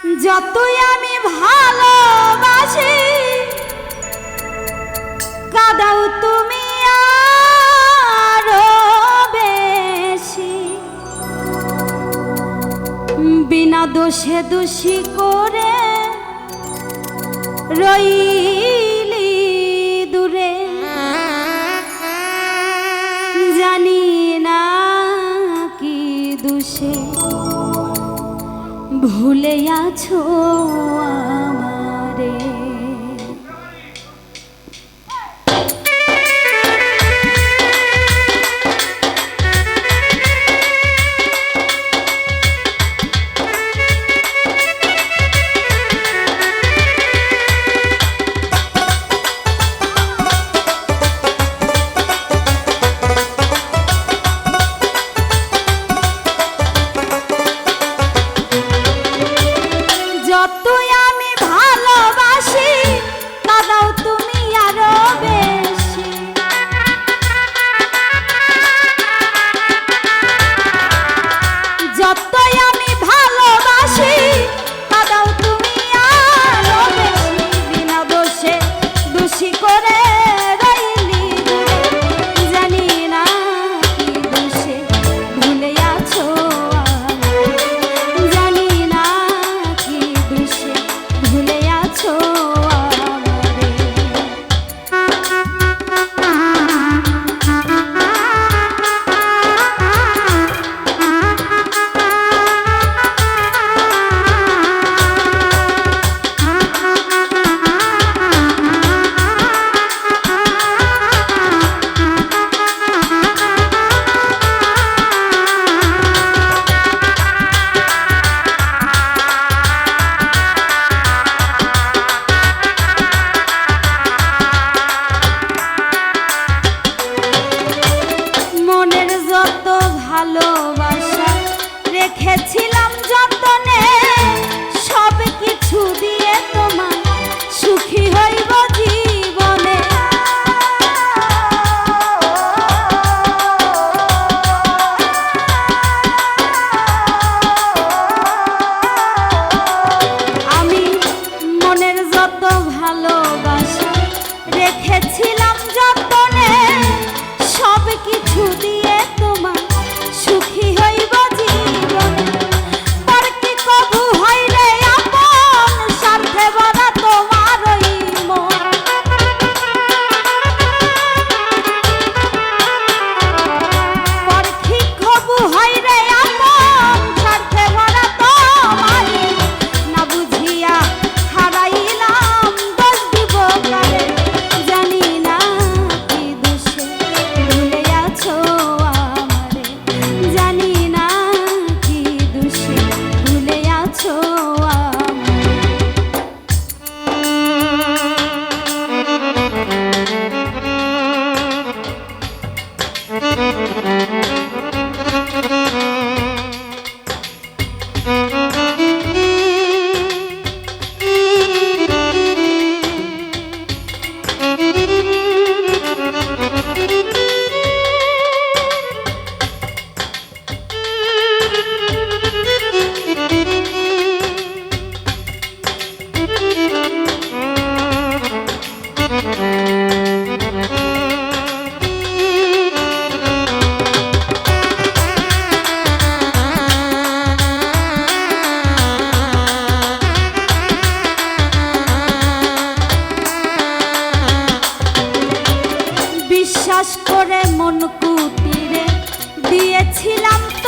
যতই আমি ভালোবাসি কাদাও তুমি বেশি। বিনা দোষে দোষী করে রই ভুলে আছো?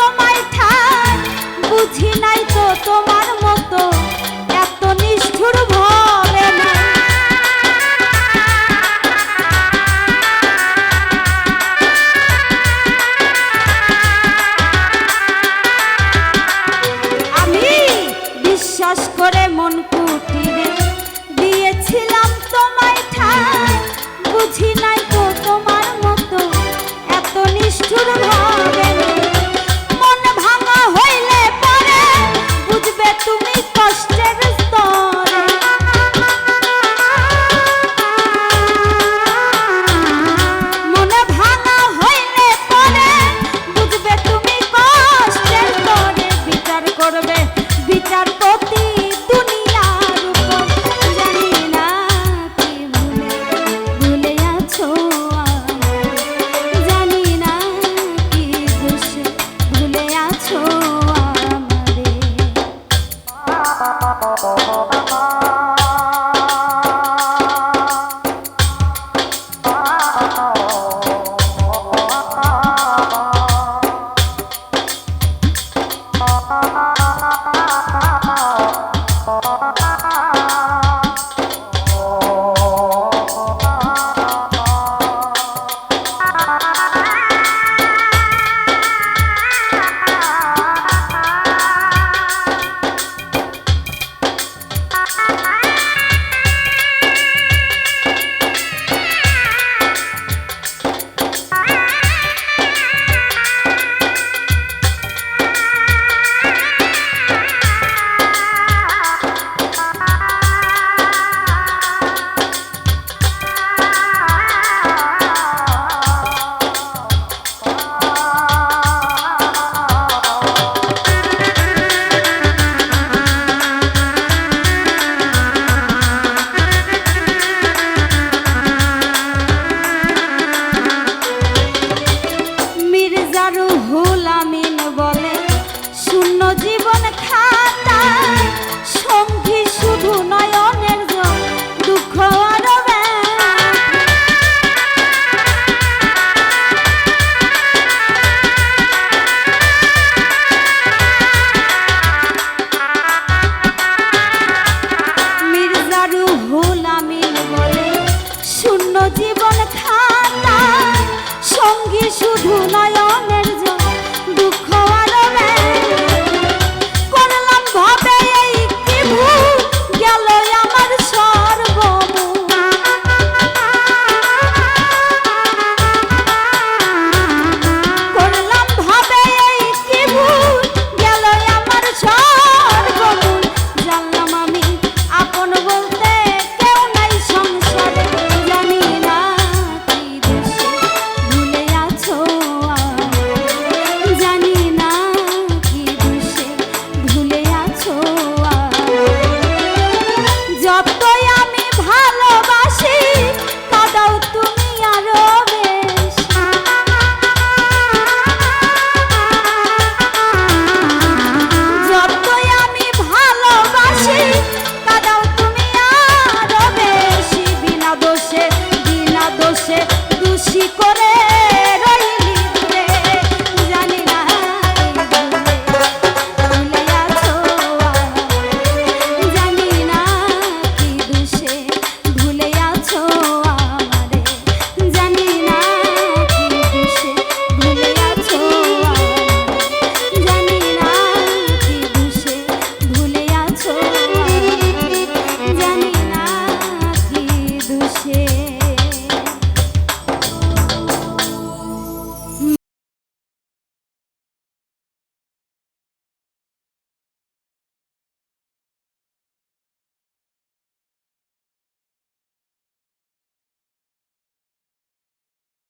তোমায় ঠাই বুঝি নাই তো তোমার দাও জীবন খাতা সঙ্গী শুধু নয়